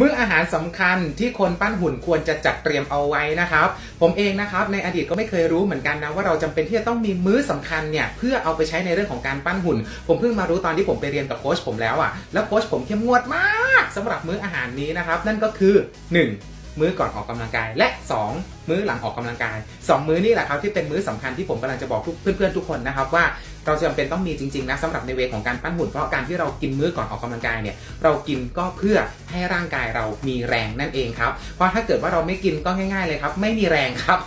มื้ออาหารสำคัญที่คนปั้นหุ่นควรจะจัดเตรียมเอาไว้นะครับ ผมเองนะครับในอดีตก็ไม่เคยรู้เหมือนกันนะว่าเราจำเป็นที่จะต้องมีมื้อสำคัญเนี่ยเพื่อเอาไปใช้ในเรื่องของการปั้นหุ่น ผมเพิ่งมารู้ตอนที่ผมไปเรียนกับโค้ชผมแล้วอะแล้วโค้ชผมเข้มงวดมากสำหรับมื้ออาหารนี้นะครับ นั่นก็คือ 1. มื้อก่อนออกกำลังกาย และ 2 มื้อหลังออกกำลังกาย 2 มื้อนี่แหละครับที่เป็นมื้อสำคัญที่ผมกำลังจะบอกเพื่อนๆทุกคนนะครับว่าเราจำเป็นต้องมีจริงๆนะสำหรับในเวของการปั้นหุ่นเพราะการที่เรากินมื้อก่อนออกกำลังกายเนี่ยเรากินก็เพื่อให้ร่างกายเรามีแรงนั่นเองครับเพราะถ้าเกิดว่าเราไม่กินก็ง่ายๆเลยครับ ไม่มีแรงครับ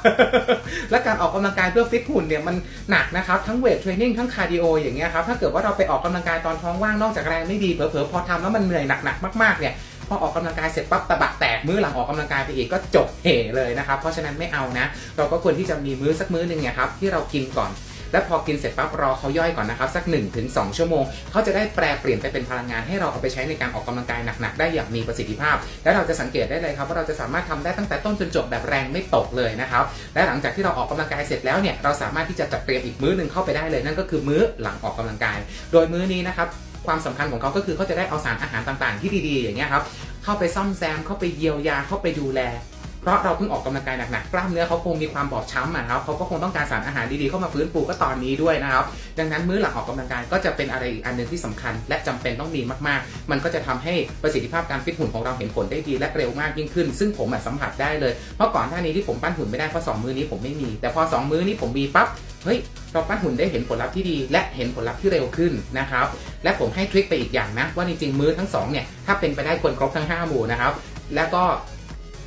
และการออกกำลังกายเพื่อฟิตหุ่นเนี่ยมันหนักนะครับทั้งเวทเทรนนิ่งทั้งคาร์ดิโออย่างเงี้ยครับถ้าเกิดว่าเราไปออกกำลังกายตอนท้องว่างนอกจากแรงไม่ดีเผลอๆพอทำแล้วมันเหนื่อยหนักๆมากๆเนี่ย พอออกกำลังกายเสร็จปั๊บตะบะแตกมื้อหลังออกกำลังกายไปอีกก็จบเหเลยนะครับ เพราะฉะนั้นไม่เอานะ เราก็ควรที่จะมีมื้อสักมื้อหนึ่งเนี่ยครับที่เรากินก่อนและพอกินเสร็จปั๊บรอเขาย่อยก่อนนะครับ สัก1นถึงสชั่วโมง เขาจะได้แปลเปลี่ยนไปเป็นพลังงานให้เราเอาไปใช้ในการออกกำลังกายหนักๆ ได้อย่างมีประสิทธิภาพ และเราจะสังเกตได้เลยครับว่าเราจะสามารถทำได้ตั้งแต่ต้นจนจบแบบแรงไม่ตกเลยนะครับ และหลังจากที่เราออกกำลังกายเสร็จแล้วเนี่ยเราสามารถที่จะจัดเตรียมอีกมื้อหนึ่งเข้าไปได้เลยนั่นก็คือมื้อหลังออกกำลังกาย โดยมื้อนี้นะครับ ความสำคัญของเขาก็คือเขาจะได้เอาสารอาหารต่างๆ ที่ดีๆอย่างเงี้ยครับเข้าไปซ่อมแซมเข้าไปเยียวยาเข้าไปดูแล เพราะเราเพิ่งออกกำลังกายหนักๆกล้ามเนื้อเขาคงมีความบอบช้ำอะครับเขาก็คงต้องการสารอาหารดีๆเข้ามาฟื้นฟูก็ตอนนี้ด้วยนะครับ ดังนั้นมื้อหลังออกกำลังกายก็จะเป็นอะไรอีกอันหนึ่งที่สำคัญ และจำเป็นต้องมีมากๆ มันก็จะทำให้ประสิทธิภาพการฟิตหุ่นของเราเห็นผลได้ดีและเร็วมากยิ่งขึ้น ซึ่งผมสัมผัสได้เลยเพราะก่อนหน้านี้ที่ผมปั้นหุ่นไม่ได้เพราะสองมื้อนี้ผมไม่มี แต่พอสองมื้อนี้ผมมีปั๊บเฮ้ย เราปั้นหุ่นได้เห็นผลลัพธ์ที่ดี และเห็นผลลัพธ์ที่เร็วขึ้นนะครับและผมให้ทริคไปอีกอย่างนะว่าจริงๆมื้อทั้งสองเนี่ยถ้าเป็นไปได้ควรครบทั้ง 5 หมู่นะครับแล้วก็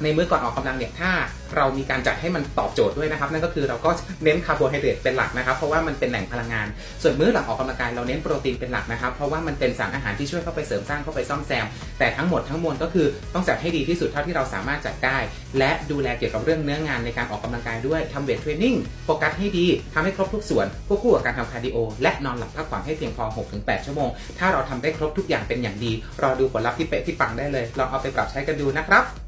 ในมื้อก่อนออกกำลังเนี่ยถ้าเรามีการจัดให้มันตอบโจทย์ด้วยนะครับ นั่นก็คือเราก็เน้นคาร์โบไฮเดรตเป็นหลักนะครับ เพราะว่ามันเป็นแหล่งพลังงาน ส่วนมื้อหลังออกกำลังกายเราเน้นโปรตีนเป็นหลักนะครับ เพราะว่ามันเป็นสารอาหารที่ช่วยเข้าไปเสริมสร้างเข้าไปซ่อมแซม แต่ทั้งหมดทั้งมวลก็คือต้องจัดให้ดีที่สุดเท่าที่เราสามารถจัดได้ และดูแลเกี่ยวกับเรื่องเนื้องานในการออกกำลังกายด้วยทำเวทเทรนนิ่งโฟกัสให้ดีทำให้ครบทุกส่วนควบคู่กับการทำคาร์ดิโอและนอนหลับพักผ่อนให้เพียงพอ 6-8 ชั่วโมง ถ้าเราทำได้ครบทุกอย่างเป็นอย่างดีรอดูผลลัพธ์ที่เป๊ะที่ปังได้เลยลองเอาไปปรับใช้กันดูนะครับ